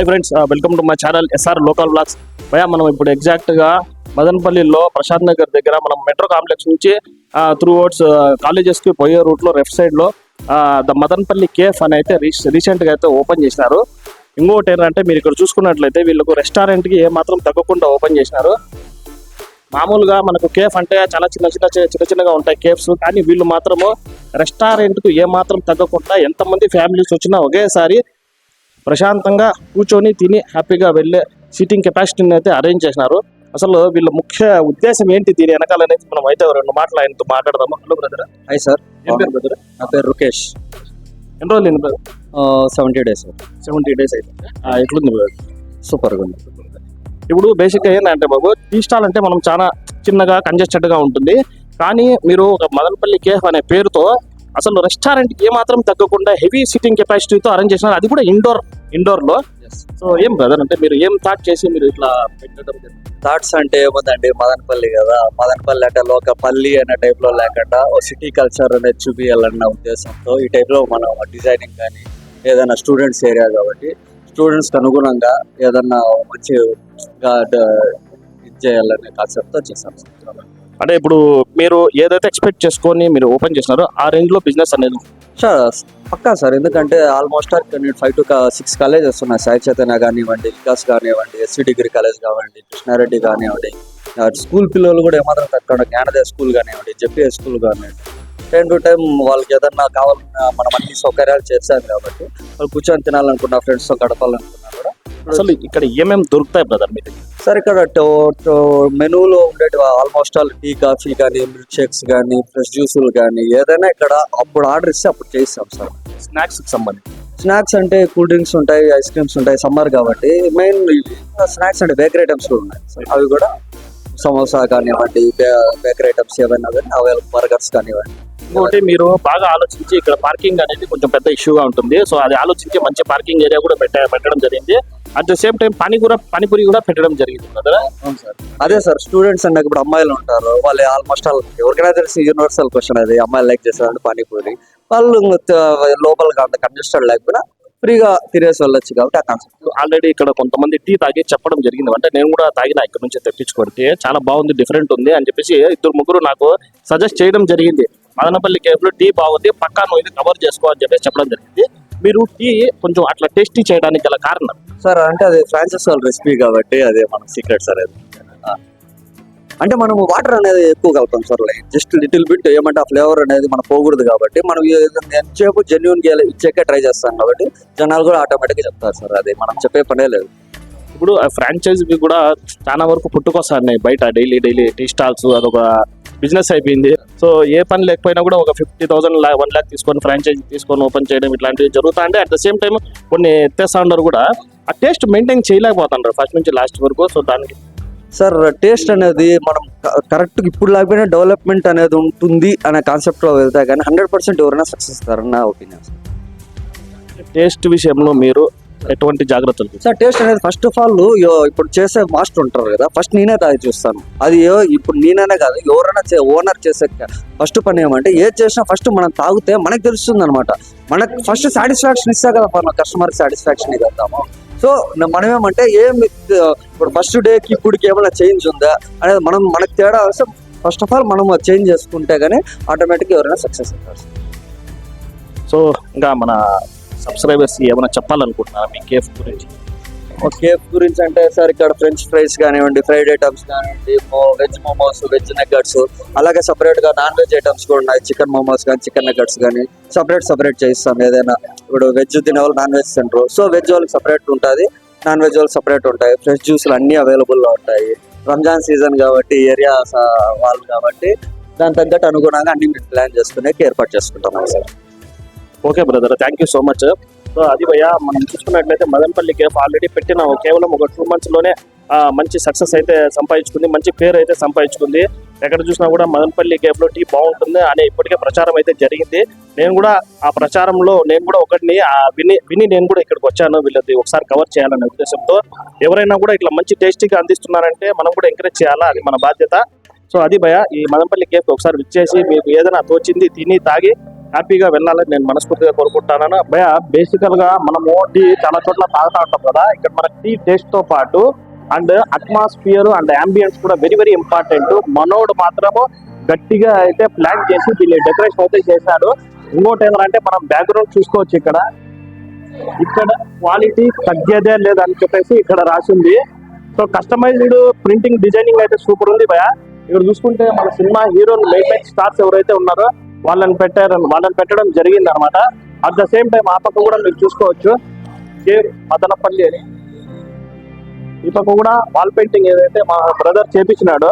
Hi friends welcome to my channel SR local blogs భయ మనం ఇప్పుడు ఎగ్జాక్ట్గా మదనపల్లిలో ప్రశాంత్ నగర్ దగ్గర మనం మెట్రో కాంప్లెక్స్ నుంచి త్రూ అవుట్స్ కాలేజెస్కి పోయే రూట్లో లెఫ్ట్ సైడ్లో uh, ద మదనపల్లి కేఫ్ అని అయితే రీసెంట్గా అయితే ఓపెన్ చేసినారు. ఇంకోటి ఏంటంటే మీరు ఇక్కడ చూసుకున్నట్లయితే వీళ్ళకు రెస్టారెంట్కి ఏ మాత్రం తగ్గకుండా ఓపెన్ చేసినారు. మామూలుగా మనకు కేఫ్ అంటే చాలా చిన్న చిన్న చిన్న చిన్నగా ఉంటాయి కేఫ్స్ కానీ వీళ్ళు మాత్రము రెస్టారెంట్ ఏమాత్రం ఏ మాత్రం తగ్గకుండా ఎంతమంది ఫ్యామిలీస్ వచ్చినా ఒకేసారి ప్రశాంతంగా కూర్చొని తిని హ్యాపీగా వెళ్ళే సీటింగ్ కెపాసిటీని అయితే అరేంజ్ చేసినారు. అసలు వీళ్ళ ముఖ్య ఉద్దేశం ఏంటి దీని వెనకాల అనేది మనం అయితే రెండు మాటలు ఆయనతో మాట్లాడదాము? Hello brother hi sir brother నా పేరు రుకేష్. ఎన్ని రోజులు brother seventy days seventy days అయితే ఎట్లుంది బ్రదర్ సూపర్గా ఉంది ఇప్పుడు బేసిక్గా ఏంటంటే బాబు టీ స్టాల్ అంటే మనం చాలా చిన్నగా కంజెస్టెడ్గా ఉంటుంది. కానీ మీరు ఒక మదనపల్లి కేఫ్ అనే పేరుతో అసలు రెస్టారెంట్కి ఏమాత్రం తగ్గకుండా హెవీ సిట్టింగ్ కెపాసిటీతో అరేంజ్ చేసినారు అది కూడా ఇండోర్ ఇండోర్లో. సో ఏం బ్రదర్ అంటే మీరు ఏం థాట్ చేసి మీరు ఇట్లా పెట్టడం? థాట్స్ అంటే ఏముందండి? మదనపల్లి కదా. మదనపల్లి అంటే లోక పల్లి అనే టైప్లో లేకుండా ఓ సిటీ కల్చర్ అనేది చూపించాలన్న ఉద్దేశంతో ఈ టైప్లో మనం డిజైనింగ్ కానీ ఏదైనా స్టూడెంట్స్ ఏరియా కాబట్టి స్టూడెంట్స్కి అనుగుణంగా ఏదన్నా మంచి ఇది చేయాలనే కాన్సెప్ట్తో చేసాం అంటే ఇప్పుడు మీరు ఏదైతే ఎక్స్పెక్ట్ చేసుకొని మీరు ఓపెన్ చేసినారో ఆ రేంజ్లో బిజినెస్ అనేది సార్ పక్కా సార్. ఎందుకంటే ఆల్మోస్ట్ నేను ఫైవ్ టు సిక్స్ కాలేజెస్ ఉన్నాయి సాయి చైతన్య కానివ్వండి వికాస్ కానివ్వండి ఎస్సీ డిగ్రీ కాలేజ్ కానివ్వండి కృష్ణారెడ్డి కానివ్వండి స్కూల్ పిల్లలు కూడా ఏమాత్రం తక్కువ జ్ఞానోదయ స్కూల్ కానివ్వండి జెపిఏ స్కూల్ కానివ్వండి. టైం టు టైం వాళ్ళకి ఏదన్నా కావాలన్నా మనం అన్ని సౌకర్యాలు చేశాం కాబట్టి వాళ్ళు కూర్చొని తినాలనుకున్నా ఫ్రెండ్స్తో గడపాలనుకున్నా అసలు ఇక్కడ ఏమేమి దొరుకుతాయి బ్రదర్ మీకు సార్ ఇక్కడ మెనూలో ఉండే ఆల్మోస్ట్ ఆల్ టీ కాఫీ కానీ మిల్క్ షేక్స్ కానీ ఫ్రెష్ జ్యూసులు కానీ ఏదైనా ఇక్కడ అప్పుడు ఆర్డర్ ఇస్తే అప్పుడు చేయిస్తాం సార్. స్నాక్స్కి సంబంధించి? స్నాక్స్ అంటే కూల్ డ్రింక్స్ ఉంటాయి ఐస్ క్రీమ్స్ ఉంటాయి సమ్మర్ కాబట్టి మెయిన్ స్నాక్స్ అంటే బేకరీ ఐటమ్స్ కూడా ఉన్నాయి అవి కూడా సమోసా కానివ్వండి బేకరీ ఐటమ్స్ ఏవైనా కానీ అవైలబుల్ బర్గర్స్ కానివ్వండి. ఇంకోటి మీరు బాగా ఆలోచించి ఇక్కడ పార్కింగ్ అనేది కొంచెం పెద్ద ఇష్యూగా ఉంటుంది. సో అది ఆలోచించి మంచి పార్కింగ్ ఏరియా కూడా పెట్ట పెట్టడం జరిగింది. అట్ ద సేమ్ టైం పానీ కూడా పానీపూరి కూడా పెట్టడం జరిగింది. కదా? అదే సార్ స్టూడెంట్స్ అంటే ఇప్పుడు అమ్మాయిలు ఉంటారు. వాళ్ళు ఆల్మోస్ట్ ఆల్ ఎవరికైనా తెలిసి యూనివర్సల్ క్వశ్చన్ అది. అమ్మాయిలు లైక్ చేస్తారంటే పానీపూరి. వాళ్ళు లోపల అంత కంజెస్టెడ్ లేకపోయినా ఫ్రీగా తినేసి వెళ్ళొచ్చు కాబట్టి ఆ కాన్సెప్ట్ ఆల్రెడీ ఇక్కడ కొంతమంది టీ తాగి చెప్పడం జరిగింది. అంటే నేను కూడా తాగిన ఇక్కడ నుంచి తెప్పించుకొడితే చాలా బాగుంది డిఫరెంట్ ఉంది అని చెప్పేసి ఇద్దరు ముగ్గురు నాకు సజెస్ట్ చేయడం జరిగింది. మదనపల్లి కేఫ్లో టీ బాగుంది పక్కా నువ్వు ఇది కవర్ చేసుకో అని చెప్పేసి చెప్పడం జరిగింది. మీరు టీ కొంచెం అట్లా టేస్టీ చేయడానికి గల కారణం? సార్ అంటే అది ఫ్రాన్సెస్ వాళ్ళ రెసిపీ కాబట్టి అదే మన సీక్రెట్ సార్ అది. అంటే మనం వాటర్ అనేది ఎక్కువ కలుపుతాం sir like just little bit ఏమంటే ఆ ఫ్లేవర్ అనేది మనం పోకూడదు కాబట్టి మనం ఎంతసేపు జెన్యున్ ఇచ్చాకే ట్రై చేస్తాం కాబట్టి జనాలు కూడా ఆటోమేటిక్గా చెప్తారు సార్ అది మనం చెప్పే పనే లేదు. ఇప్పుడు ఫ్రాంచైజీ కూడా చాలా వరకు పుట్టుకొస్తాయి బయట డైలీ డైలీ టీ స్టాల్స్ అదొక బిజినెస్ అయిపోయింది. సో ఏ పని లేకపోయినా కూడా ఒక ఫిఫ్టీ థౌసండ్ వన్ ల్యాక్ తీసుకొని ఫ్రాంచైజీ తీసుకొని ఓపెన్ చేయడం ఇట్లాంటివి జరుగుతా అంటే అట్ ద సేమ్ టైం కొన్ని ఎత్తేస్తా ఉన్నారు కూడా. ఆ టేస్ట్ మెయింటైన్ చేయలేకపోతున్నారు ఫస్ట్ నుంచి లాస్ట్ వరకు సో దానికి సార్ టేస్ట్ అనేది మనం కరెక్ట్ ఇప్పుడు లేకపోయినా డెవలప్మెంట్ అనేది ఉంటుంది అనే కాన్సెప్ట్లో వెళ్తే కానీ హండ్రెడ్ పర్సెంట్ ఎవరైనా సక్సెస్ ఇస్తారని నా ఒపీనియన్ టేస్ట్ విషయంలో మీరు ఎటువంటి జాగ్రత్తలు? సార్ టేస్ట్ అనేది ఫస్ట్ ఆఫ్ ఆల్ ఇప్పుడు చేసే మాస్టర్ ఉంటారు కదా ఫస్ట్ నేనే తాగి చూస్తాను. అది ఇప్పుడు నేననే కాదు ఎవరైనా ఓనర్ చేసే ఫస్ట్ పని ఏమంటే ఏది చేసినా ఫస్ట్ మనం తాగితే మనకు తెలుస్తుంది అనమాట మనకు ఫస్ట్ సాటిస్ఫాక్షన్ ఇస్తా కదా మన కస్టమర్ సాటిస్ఫాక్షన్ ఇద్దాము సో మనం ఏమంటే ఏం ఇప్పుడు ఫస్ట్ డేకి ఇప్పటికి ఏమైనా చేంజ్ ఉందా అనేది మనం మనకు తేడా వస్తే ఫస్ట్ ఆఫ్ ఆల్ మనం చేంజ్ చేసుకుంటే కానీ ఆటోమేటిక్గా ఎవరైనా సక్సెస్ అవుతారు. సో ఇంకా మన సబ్స్క్రైబర్స్ ఏమైనా చెప్పాలనుకుంటున్నారా మీ కేఫ్ గురించి? కేఫ్ గురించి అంటే సార్ ఇక్కడ ఫ్రెంచ్ ఫ్రైస్ కానివ్వండి ఫ్రైడ్ ఐటమ్స్ కానివ్వండి వెజ్ మోమోస్ వెజ్ నగ్గట్స్ అలాగే సపరేట్గా నాన్ వెజ్ ఐటమ్స్ కూడా ఉన్నాయి. చికెన్ మోమోస్ కానీ చికెన్ నగ్గట్స్ కానీ సపరేట్ సపరేట్ చేయిస్తాం ఏదైనా. ఇప్పుడు వెజ్ తినే వాళ్ళు నాన్ వెజ్ తింటారు. సో వెజ్ వాళ్ళకి సపరేట్ ఉంటుంది. నాన్ వెజ్ వాళ్ళు సపరేట్ ఉంటాయి ఫ్రెష్ జ్యూస్లు అన్ని అవైలబుల్లో ఉంటాయి. రంజాన్ సీజన్ కాబట్టి ఏరియా వాళ్ళు కాబట్టి దాని తగ్గట్టు అనుగుణంగా అన్ని ప్లాన్ చేసుకునే ఏర్పాటు చేసుకుంటున్నాం sir. Okay brother thank you so much so అది భయ్యా మనం చూసుకున్నట్లయితే మదనపల్లి కేఫ్ ఆల్రెడీ పెట్టిన కేవలం ఒక టూ మంత్స్లోనే మంచి సక్సెస్ అయితే సంపాదించుకుంది మంచి పేరు అయితే సంపాదించుకుంది. ఎక్కడ చూసినా కూడా మదనపల్లి కేఫ్లో టీ బాగుంటుంది అనే ఇప్పటికే ప్రచారం అయితే జరిగింది. నేను కూడా ఆ ప్రచారంలో నేను కూడా ఒకటిని ఆ విని విని నేను కూడా ఇక్కడికి వచ్చాను. వీళ్ళది ఒకసారి కవర్ చేయాలనే ఉద్దేశంతో ఎవరైనా కూడా ఇట్లా మంచి టేస్టీగా అందిస్తున్నారంటే మనం కూడా ఎంకరేజ్ చేయాలా? అది మన బాధ్యత. సో అది భయ ఈ మదనపల్లి కేఫ్ ఒకసారి విచ్చేసి మీకు ఏదైనా తోచింది తిని తాగి హ్యాపీగా వెళ్ళాలని నేను మనస్ఫూర్తిగా కోరుకుంటాను భయ బేసికల్గా మనము టీ చాలా చోట్ల తాగుతా ఉంటాం కదా. ఇక్కడ మన టీ టేస్ట్తో పాటు అండ్ అట్మాస్ఫియర్ అండ్ అంబియన్స్ కూడా వెరీ వెరీ ఇంపార్టెంట్ మనోడు మాత్రము గట్టిగా అయితే ప్లాన్ చేసి దీన్ని డెకరేషన్ అయితే చేశాడు. ఇంకోటి ఏంటంటే మనం బ్యాక్గ్రౌండ్ చూసుకోవచ్చు ఇక్కడ. ఇక్కడ క్వాలిటీ తగ్గేదే లేదని చెప్పేసి ఇక్కడ రాసింది సో కస్టమైజ్డ్ ప్రింటింగ్ డిజైనింగ్ అయితే సూపర్ ఉంది భయ ఇక్కడ చూసుకుంటే మన cinema hero main main stars ఎవరైతే ఉన్నారో వాళ్ళని పెట్టారు వాళ్ళని పెట్టడం జరిగింది అనమాట అట్ ద సేమ్ టైం ఆ పక్క కూడా మీరు చూసుకోవచ్చు. మదనపల్లి అని. ఈ పక్క కూడా వాల్ పెయింటింగ్ ఏదైతే మా బ్రదర్ చేపించినాడో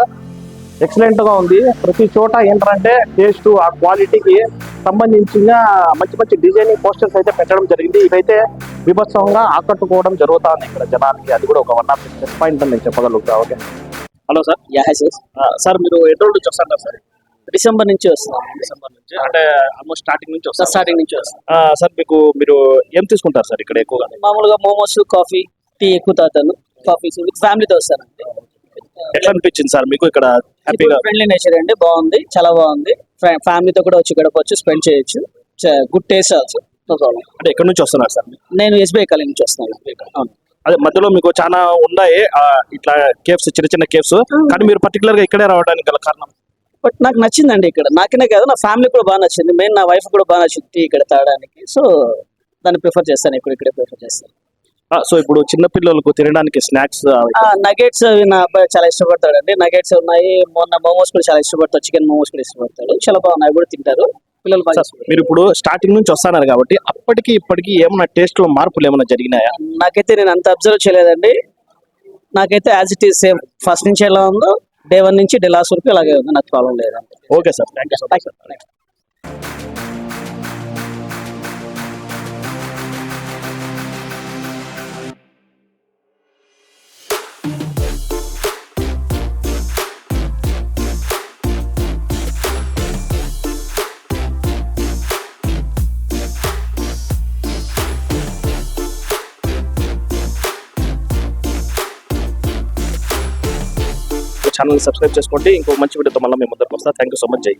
ఎక్సలెంట్గా ఉంది. ప్రతి చోట ఏంటంటే టేస్ట్ ఆ క్వాలిటీకి సంబంధించిన మంచి మంచి డిజైనింగ్ పోస్టర్స్ అయితే పెట్టడం జరిగింది. ఇవైతే విభత్సంగా ఆకట్టుకోవడం జరుగుతుంది ఇక్కడ జనానికి అది కూడా ఒక వన్ ఆఫ్ ప్లస్ పాయింట్ అని నేను చెప్పగలుగుతా okay? Hello sir yeah sir sir మీరు ఎన్ని రోజులు నుంచి వస్తారు సార్? డిసెంబర్ నుంచి వస్తున్నాం డిసెంబర్ నుంచి అంటే ఆల్మోస్ట్ స్టార్టింగ్ నుంచి సార్ వస్తారు స్టార్టింగ్ నుంచి వస్తాం సార్ మీకు మీరు ఏం తీసుకుంటారు సార్ ఇక్కడ ఎక్కువగా? మామూలుగా మోమోస్ కాఫీ టీ ఎక్కువ తాగుతాను. కాఫీ ఫ్యామిలీతో వస్తాను ఎట్లా అనిపించింది సార్ మీకు ఇక్కడ హ్యాపీగా ఫ్రెండ్లీ నేచర్ అండి బాగుంది చాలా బాగుంది. ఫ్యామిలీతో కూడా వచ్చి గడపచ్చు స్పెండ్ చేయొచ్చు. Good taste also no problem అంటే ఎక్కడి నుంచి వస్తున్నారు సార్? నేను ఎస్బీఐ కాలేజ్ నుంచి వస్తున్నాను. అదే మధ్యలో మీకు చాలా ఉన్నాయి ఇట్లా కేవ్స్ చిన్న చిన్న కేవ్స్ కానీ మీరు పర్టికులర్గా ఇక్కడే రావడానికి గల కారణం? బట్ నాకు నచ్చిందండి ఇక్కడ. నాకనే కాదు నా ఫ్యామిలీ కూడా బాగా నచ్చింది. మెయిన్ నా వైఫ్ కూడా బాగా నచ్చింది టీ ఇక్కడ తాగడానికి. సో దాన్ని ప్రిఫర్ చేస్తాను ఇక్కడ ఇక్కడే ప్రిఫర్ చేస్తాను. సో ఇప్పుడు చిన్న పిల్లలకు తినడానికి స్నాక్స్ నగెట్స్ అవి నా అబ్బాయి చాలా ఇష్టపడతాడు అండి నగెట్స్ ఉన్నాయి మొన్న మోమోస్ కూడా చాలా ఇష్టపడతాడు. చికెన్ మోమోస్ కూడా ఇష్టపడతాడు. చాలా బాగున్నాయి కూడా తింటారు. పిల్లలు బాగా. మీరు ఇప్పుడు స్టార్టింగ్ నుంచి వస్తున్నారు కాబట్టి అప్పటికి ఇప్పటికి ఏమైనా టేస్ట్లో మార్పులు ఏమైనా జరిగినాయా? నాకైతే నేను అంత అబ్జర్వ్ చేయలేదండి. నాకైతే as it is same first నుంచి ఎలా ఉందో డే వన్ నుంచి డే లాస్ట్ వరకు అలాగే ఉంది. నాకు ప్రాబ్లం లేదండి. Okay sir. Thank you so ఛానల్ని సబ్స్క్రైబ్ చేసుకోండి. ఇంకో మంచి వీడియోతో మళ్ళీ మేము ముందరకు వస్తా. థ్యాంక్ యూ సో మచ్ జై